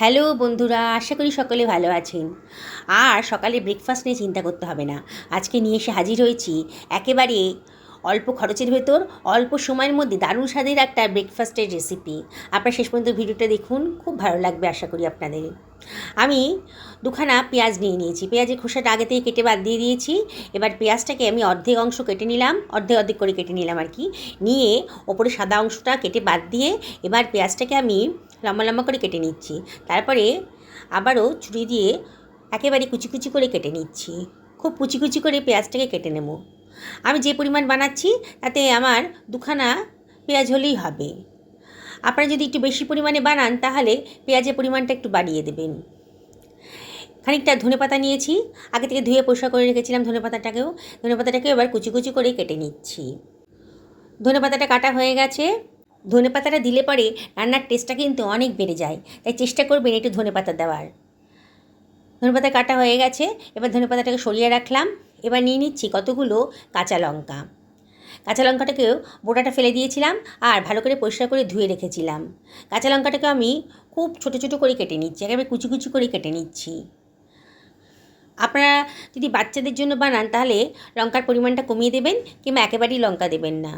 Hello বন্ধুরা, আশা করি সকলে ভালো আছেন। আর সকালে ব্রেকফাস্ট নিয়ে চিন্তা করতে হবে না। আজকে নিয়ে এসে হাজির হয়েছি একেবারে অল্প খরচের ভেতর, অল্প সময়ের মধ্যে দারুণ স্বাদের একটা ব্রেকফাস্টের রেসিপি আপনারা শেষ পর্যন্ত ভিডিওটা দেখুন, খুব ভালো লাগবে আশা করি আপনাদের। আমি দুখানা পেঁয়াজ নিয়ে নিয়েছি। পেঁয়াজের খোসাটা আগে থেকে কেটে বাদ দিয়ে দিয়েছি। এবার পেঁয়াজটাকে আমি অর্ধেক অংশ কেটে নিলাম, অর্ধেক অর্ধেক করে কেটে নিলাম আর কি। নিয়ে ওপরে সাদা অংশটা কেটে বাদ দিয়ে এবার পেঁয়াজটাকে আমি লম্বা লম্বা করে কেটে নিচ্ছি। তারপরে আবারও ছুরি দিয়ে একেবারে কুচি কুচি করে কেটে নিচ্ছি। খুব কুচি কুচি করে পেঁয়াজটাকে কেটে নেব। আমি যে পরিমাণ বানাচ্ছি, তাতে আমার দুখানা পেঁয়াজ হলেই হবে। আপনারা যদি একটু বেশি পরিমাণে বানান, তাহলে পেঁয়াজের পরিমাণটা একটু বাড়িয়ে দেবেন। খানিকটা ধনে পাতা নিয়েছি। আগে থেকে ধুয়ে পরিষ্কার করে রেখেছিলাম ধনে পাতাটাকেও। ধনে পাতাটাকেও এবার কুচি কুচি করে কেটে নিচ্ছি। ধনে পাতাটা কাটা হয়ে গেছে। ধনে পাতাটা দিলে পরে রান্নার টেস্টটা কিন্তু অনেক বেড়ে যায়। তাই চেষ্টা করবেন একটু ধনে পাতা দেওয়ার। ধনে পাতা কাটা হয়ে গেছে, এবার ধনে পাতাটাকে সরিয়ে রাখলাম। এবার নিয়ে নিচ্ছি কতগুলো কাঁচা লঙ্কা। কাঁচা লঙ্কাটাকেও বোটাটা ফেলে দিয়েছিলাম আর ভালো করে পরিষ্কার করে ধুয়ে রেখেছিলাম। কাঁচা লঙ্কাটাকে আমি খুব ছোটো ছোটো করে কেটে নিচ্ছি, একেবারে কুচি কুচি করে কেটে নিচ্ছি। আপনারা যদি বাচ্চাদের জন্য বানান তাহলে লঙ্কার পরিমাণটা কমিয়ে দেবেন কিংবা একেবারেই লঙ্কা দেবেন না।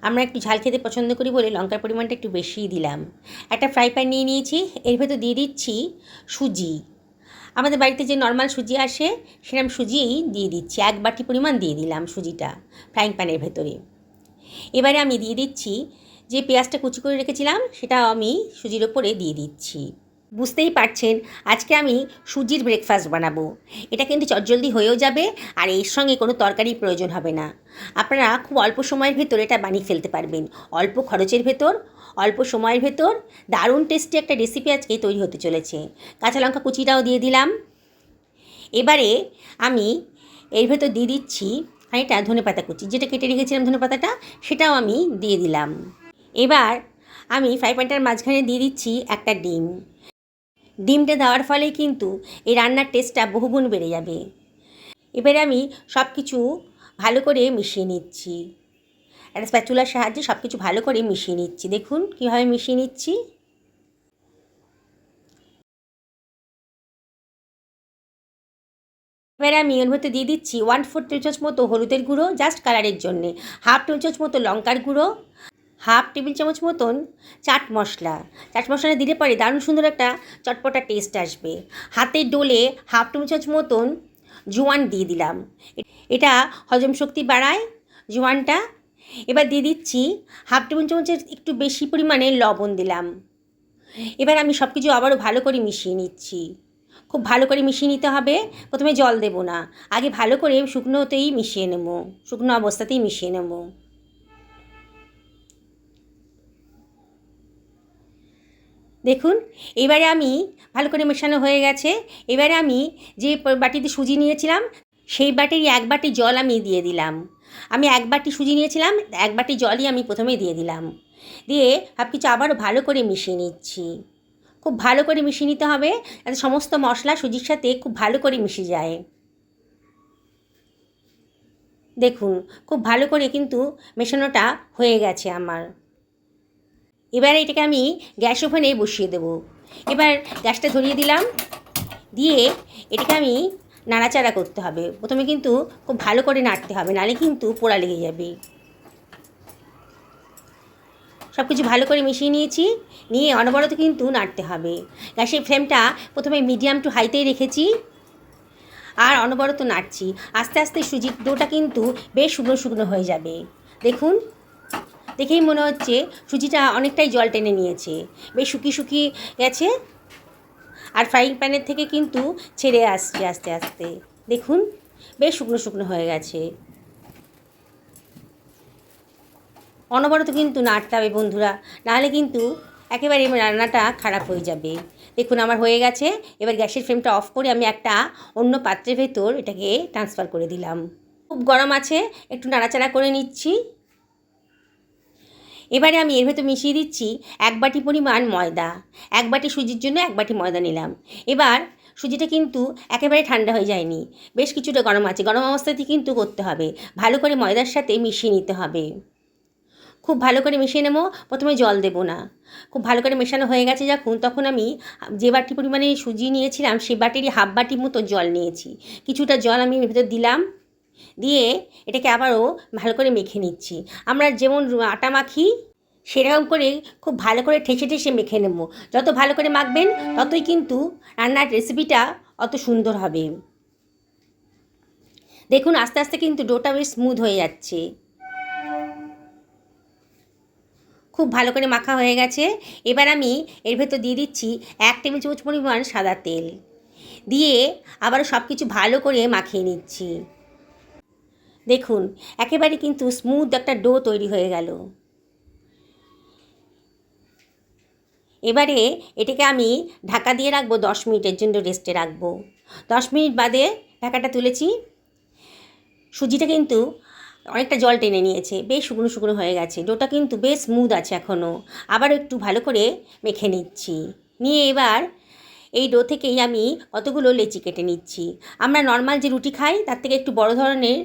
আমরা একটু ঝাল খেতে পছন্দ করি বলে লঙ্কার পরিমাণটা একটু বেশিই দিলাম। একটা ফ্রাই প্যান নিয়ে নিয়েছি, এর ভেতর দিয়ে দিচ্ছি সুজি। আমাদের বাড়িতে যে নর্মাল সুজি আসে, সেরকম সুজিই দিয়ে দিচ্ছি। এক বাটি পরিমাণ দিয়ে দিলাম সুজিটা ফ্রাইং প্যানের ভেতরে। এবারে আমি দিয়ে দিচ্ছি যে পেঁয়াজটা কুচি করে রেখেছিলাম সেটা আমি সুজির ওপরে দিয়ে দিচ্ছি। বুঝতেই পারছেন, আজকে আমি সুজির ব্রেকফাস্ট বানাবো। এটা কিন্তু চটজলদি হয়েও যাবে আর এর সঙ্গে কোনো তরকারির প্রয়োজন হবে না। আপনারা খুব অল্প সময়ের ভেতর এটা বানিয়ে ফেলতে পারবেন। অল্প খরচের ভেতর, অল্প সময়ের ভেতর দারুণ টেস্টি একটা রেসিপি আজকে তৈরি হতে চলেছে। কাঁচা লঙ্কা কুচিটাও দিয়ে দিলাম। এবারে আমি এর ভেতর দিয়ে দিচ্ছি খানিকটা ধনে পাতা কুচি। যেটা কেটে রেখেছিলাম ধনে পাতাটা, সেটাও আমি দিয়ে দিলাম। এবার আমি ফ্রাই প্যানটার মাঝখানে দিয়ে দিচ্ছি একটা ডিম। ডিমটা দেওয়ার ফলে কিন্তু এই রান্নার টেস্টটা বহুগুণ বেড়ে যাবে। এবারে আমি সব কিছু ভালো করে মিশিয়ে নিচ্ছি। একটা স্প্যাচুলার সাহায্যে সব কিছু ভালো করে মিশিয়ে নিচ্ছি। দেখুন কীভাবে মিশিয়ে নিচ্ছি। এবারে আমি ওর মধ্যে দিয়ে দিচ্ছি ওয়ান ফোর টেবিল চামচ মতো হলুদের গুঁড়ো জাস্ট কালারের জন্যে। হাফ টেবিল চামচ মতো লঙ্কার গুঁড়ো। হাফ টেবিল চামচ মতন চাট মশলা। চাট মশলা দিলে পরে দারুণ সুন্দর একটা চটপটা টেস্ট আসবে। হাতে ডোলে হাফ টেবিল চামচ মতন জোয়ান দিয়ে দিলাম। এটা হজম শক্তি বাড়ায় জোয়ানটা। এবার দিয়ে দিচ্ছি হাফ টেবিল চামচের একটু বেশি পরিমাণে লবণ দিলাম। এবার আমি সব কিছু আবারও ভালো করে মিশিয়ে নিচ্ছি। খুব ভালো করে মিশিয়ে নিতে হবে। প্রথমে জল দেবো না। আগে ভালো করে শুকনোতেই মিশিয়ে নেব। শুকনো অবস্থাতেই মিশিয়ে নেব। দেখুন, এবারে আমি ভালো করে মেশানো হয়ে গেছে। এবারে আমি যে বাটিতে সুজি নিয়েছিলাম, সেই বাটির এক বাটি জল আমি দিয়ে দিলাম। আমি এক বাটি সুজি নিয়েছিলাম, এক বাটি জলই আমি প্রথমে দিয়ে দিলাম। দিয়ে সব কিছু আবারও ভালো করে মিশিয়ে নিচ্ছি। খুব ভালো করে মিশিয়ে নিতে হবে, যাতে সমস্ত মশলা সুজির সাথে খুব ভালো করে মিশে যায়। দেখুন, খুব ভালো করে কিন্তু মেশানোটা হয়ে গেছে আমার। এবারে এটাকে আমি গ্যাস ওভেনে বসিয়ে দেবো। এবার গ্যাসটা ধরিয়ে দিলাম। দিয়ে এটাকে আমি নাড়াচাড়া করতে হবে। প্রথমে কিন্তু খুব ভালো করে নাড়তে হবে, নাহলে কিন্তু পোড়া লেগে যাবে। সব কিছু ভালো করে মিশিয়ে নিয়েছি। নিয়ে অনবরত কিন্তু নাড়তে হবে। গ্যাসের ফ্লেমটা প্রথমে মিডিয়াম টু হাইতেই রেখেছি। আর অনবরত নাড়ছি। আস্তে আস্তে সুজির ডোটা কিন্তু বেশ শুকনো শুকনো হয়ে যাবে। দেখুন দেখেই মনে হচ্ছে সুজিটা অনেকটাই জল টেনে নিয়েছে। বেশ শুকিয়ে শুকিয়ে গেছে আর ফ্রাইং প্যানের থেকে কিন্তু ছেড়ে আসছে আস্তে আস্তে। দেখুন, বেশ শুকনো শুকনো হয়ে গেছে। অনবরত কিন্তু নাড়তে হবে বন্ধুরা, নাহলে কিন্তু একেবারে রান্নাটা খারাপ হয়ে যাবে। দেখুন, আমার হয়ে গেছে, এবার গ্যাসের ফ্লেমটা অফ করে আমি একটা অন্য পাত্রের ভেতর এটাকে ট্রান্সফার করে দিলাম। খুব গরম আছে, একটু নাড়াচাড়া করে নিচ্ছি। এবারে আমি এর ভেতর মিশিয়ে দিচ্ছি এক বাটি পরিমাণ ময়দা, এক বাটি সুজির জন্য এক বাটি ময়দা নিলাম। এবার সুজিটা কিন্তু একেবারে ঠান্ডা হয়ে যায়নি, বেশ কিছুটা গরম আছে। গরম অবস্থাতে কিন্তু করতে হবে। ভালো করে ময়দার সাথে মিশিয়ে নিতে হবে। খুব ভালো করে মিশিয়ে নেব। প্রথমে জল দেবো না। খুব ভালো করে মেশানো হয়ে গেছে যখন, তখন আমি যে বাটি পরিমাণে সুজি নিয়েছিলাম সেই বাটিরই হাফ বাটির মতো জল নিয়েছি। কিছুটা জল আমি ভেতর দিলাম। দিয়ে এটাকে আবারও ভালো করে মেখে নিচ্ছি। আমরা যেমন আটা মাখি, সেরকম করে খুব ভালো করে ঠেসে ঠেসে মেখে নেব। যত ভালো করে মাখবেন, ততই কিন্তু রান্নার রেসিপিটা অত সুন্দর হবে। দেখুন, আস্তে আস্তে কিন্তু ডোটা বেশ স্মুথ হয়ে যাচ্ছে। খুব ভালো করে মাখা হয়ে গেছে। এবার আমি এর ভেতর দিয়ে দিচ্ছি এক টেবিল চামচ পরিমাণ সাদা তেল। দিয়ে আবারও সব কিছু ভালো করে মাখিয়ে নিচ্ছি। দেখুন, একেবারে কিন্তু স্মুথ একটা ডো তৈরি হয়ে গেল। এবারে এটাকে আমি ঢাকা দিয়ে রাখব, দশ মিনিটের জন্য রেস্টে রাখব। দশ মিনিট বাদে ঢাকাটা তুলেছি। সুজিটা কিন্তু অনেকটা জল টেনে নিয়েছে, বেশ শুকনো শুকনো হয়ে গেছে। ডোটা কিন্তু বেশ স্মুথ আছে এখনও আবার একটু ভালো করে মেখে নিচ্ছি। নিয়ে এবার এই ডো থেকেই আমি কতগুলো লেচি কেটে নিচ্ছি। আমরা নর্মাল যে রুটি খাই, তার থেকে একটু বড় ধরনের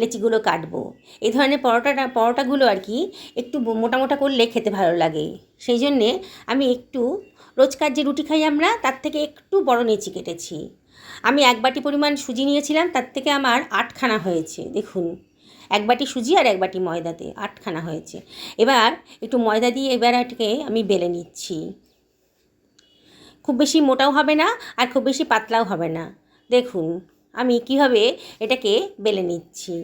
লেচিগুলো কাটবো। এই ধরনের পরোটাটা, পরোটাগুলো আর কি একটু মোটা মোটা করলে খেতে ভালো লাগে। সেই জন্যে আমি একটু রোজকার যে রুটি খাই আমরা, তার থেকে একটু বড় লেচি কেটেছি। আমি এক বাটি পরিমাণ সুজি নিয়েছিলাম, তার থেকে আমার আটখানা হয়েছে, দেখুন। এক বাটি সুজি আর এক বাটি ময়দাতে আটখানা হয়েছে। এবার একটু ময়দা দিয়ে এবার এটাকে আমি বেলে নিচ্ছি। খুব বেশি মোটাও হবে না আর খুব বেশি পাতলাও হবে না। দেখুন, আমি কীভাবে এটাকে বেলে নিচ্ছি।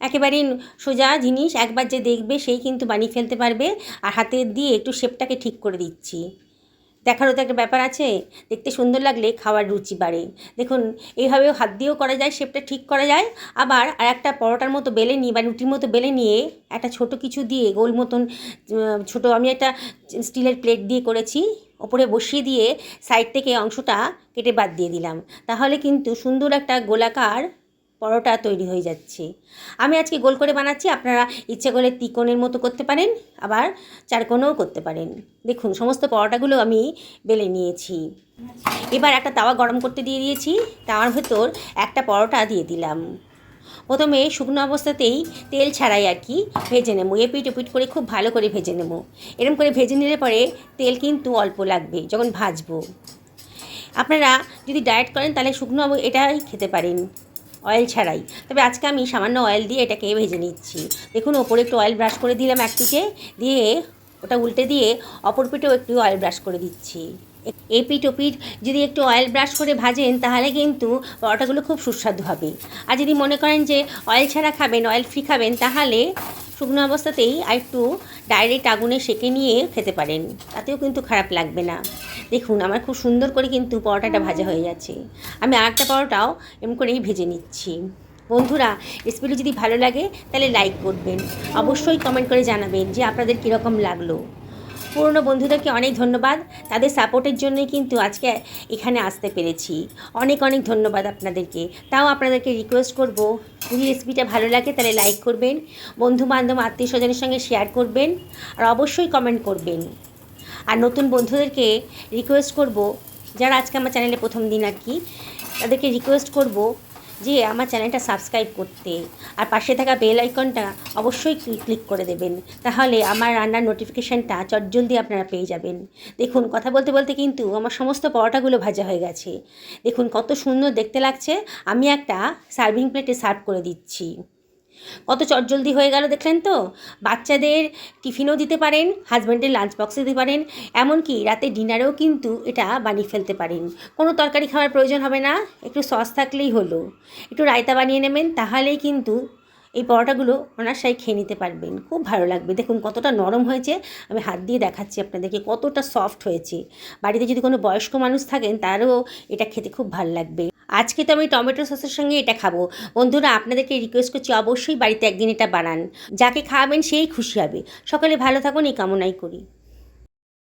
একেবারে সোজা জিনিস, একবার যে দেখবে সেই কিন্তু বানিয়ে ফেলতে পারবে। আর হাতে দিয়ে একটু শেপটাকে ঠিক করে দিচ্ছি। দেখারও তো একটা ব্যাপার আছে। দেখতে সুন্দর লাগলে খাওয়ার রুচি বাড়ে। দেখুন, এইভাবেও হাত দিয়েও করা যায়, শেপটা ঠিক করা যায়। আবার আর একটা পরোটার মতো বেলে নিয়ে বা রুটির মতো বেলে নিয়ে একটা ছোট কিছু দিয়ে গোল মতন ছোট আমি একটা স্টিলের প্লেট দিয়ে করেছি। ওপরে বসিয়ে দিয়ে সাইড থেকে অংশটা কেটে বাদ দিয়ে দিলাম। তাহলে কিন্তু সুন্দর একটা গোলাকার পরোটা তৈরি হয়ে যাচ্ছে। আমি আজকে গোল করে বানাচ্ছি, আপনারা ইচ্ছে করলে তিকোণের মতো করতে পারেন, আবার চারকোণও করতে পারেন। দেখুন, সমস্ত পরোটাগুলো আমি বেলে নিয়েছি। এবার একটা তাওয়া গরম করতে দিয়ে দিয়েছি, তাওয়ার ভেতর একটা পরোটা দিয়ে দিলাম। প্রথমে শুকনো অবস্থাতেই তেল ছাড়াই আর কি ভেজে নেব এপিট ওপিট করে খুব ভালো করে ভেজে নেব। এরকম করে ভেজে নিলে পরে তেল কিন্তু অল্প লাগবে যখন ভাজবো। আপনারা যদি ডায়েট করেন তাহলে শুকনো এটাই খেতে পারেন। অয়েল ছাড়াই। তবে আজকে আমি সামান্য অয়েল দিয়ে এটাকে ভেজে নিচ্ছি। দেখুন, ওপরে একটু অয়েল ব্রাশ করে দিলাম এক পিঠে, দিয়ে ওটা উল্টে দিয়ে অপর পিঠেও একটু অয়েল ব্রাশ করে দিচ্ছি। এই পিঠ ও পিঠ যদি একটু অয়েল ব্রাশ করে ভাজেন, তাহলে কিন্তু পরোটাগুলো খুব সুস্বাদু হবে। আর যদি মনে করেন যে অয়েল ছাড়া খাবেন অয়েল ফ্রি খাবেন, তাহলে শুকনো অবস্থাতেই আর একটু ডাইরেক্ট আগুনে সেকে নিয়ে খেতে পারেন। তাতেও কিন্তু খারাপ লাগবে না। দেখুন আমার খুব সুন্দর করে কিন্তু পরোটাটা ভাজা হয়ে যাচ্ছে। আমি আরেকটা পরোটাও এমন করেই ভেজে নিচ্ছি। বন্ধুরা রেসিপিটি যদি ভালো লাগে তাহলে লাইক করবেন। অবশ্যই কমেন্ট করে জানাবেন যে আপনাদের কীরকম লাগল। পুরনো বন্ধুদেরকে অনেক ধন্যবাদ। তাদের সাপোর্টের জন্যই কিন্তু আজকে এখানে আসতে পেরেছি। অনেক অনেক ধন্যবাদ আপনাদেরকে। তাও আপনাদেরকে রিকোয়েস্ট করব। যদি রেসিপিটা ভালো লাগে তাহলে লাইক করবেন। বন্ধু বান্ধব আত্মীয় স্বজনের সঙ্গে শেয়ার করবেন। আর অবশ্যই কমেন্ট করবেন। আর নতুন বন্ধুদেরকে রিকোয়েস্ট করব, যারা আজকে আমার চ্যানেলে প্রথম দিন আর কি, তাদেরকে রিকোয়েস্ট করব যে আমার চ্যানেলটা সাবস্ক্রাইব করতে। আর পাশে থাকা বেল আইকনটা অবশ্যই ক্লিক করে দেবেন। তাহলে আমার রান্নার নোটিফিকেশানটা চটজলদি আপনারা পেয়ে যাবেন। দেখুন, কথা বলতে বলতে কিন্তু আমার সমস্ত পরোটাগুলো ভাজা হয়ে গেছে। দেখুন, কত সুন্দর দেখতে লাগছে। আমি একটা সার্ভিং প্লেটে সার্ভ করে দিচ্ছি। কত চটজলদি হয়ে গেল দেখলেন তো? বাচ্চাদের টিফিনও দিতে পারেন হাজব্যান্ডের লাঞ্চ বক্সে দিতে পারেন, এমনকি রাতে ডিনারেও কিন্তু এটা বানিয়ে ফেলতে পারেন। কোনো তরকারি খাওয়ার প্রয়োজন হবে না, একটু সস থাকলেই হলো। একটু রায়তা বানিয়ে নেবেন, তাহলেই কিন্তু এই পরোটাগুলো অনার্সাই খেয়ে নিতে পারবেন। খুব ভালো লাগবে। দেখুন, কতটা নরম হয়েছে। আমি হাত দিয়ে দেখাচ্ছি আপনাদেরকে কতটা সফট হয়েছে। বাড়িতে যদি কোনো বয়স্ক মানুষ থাকেন, তারও এটা খেতে খুব ভালো লাগবে। আজকে তো আমি টমেটো সসের সঙ্গে এটা খাব। বন্ধুরা, আপনাদেরকে রিকোয়েস্ট করছি অবশ্যই বাড়িতে একদিন এটা বানান। যাকে খাওয়াবেন সেই খুশি হবে। সকলে ভালো থাকুন, এই কামনাই করি।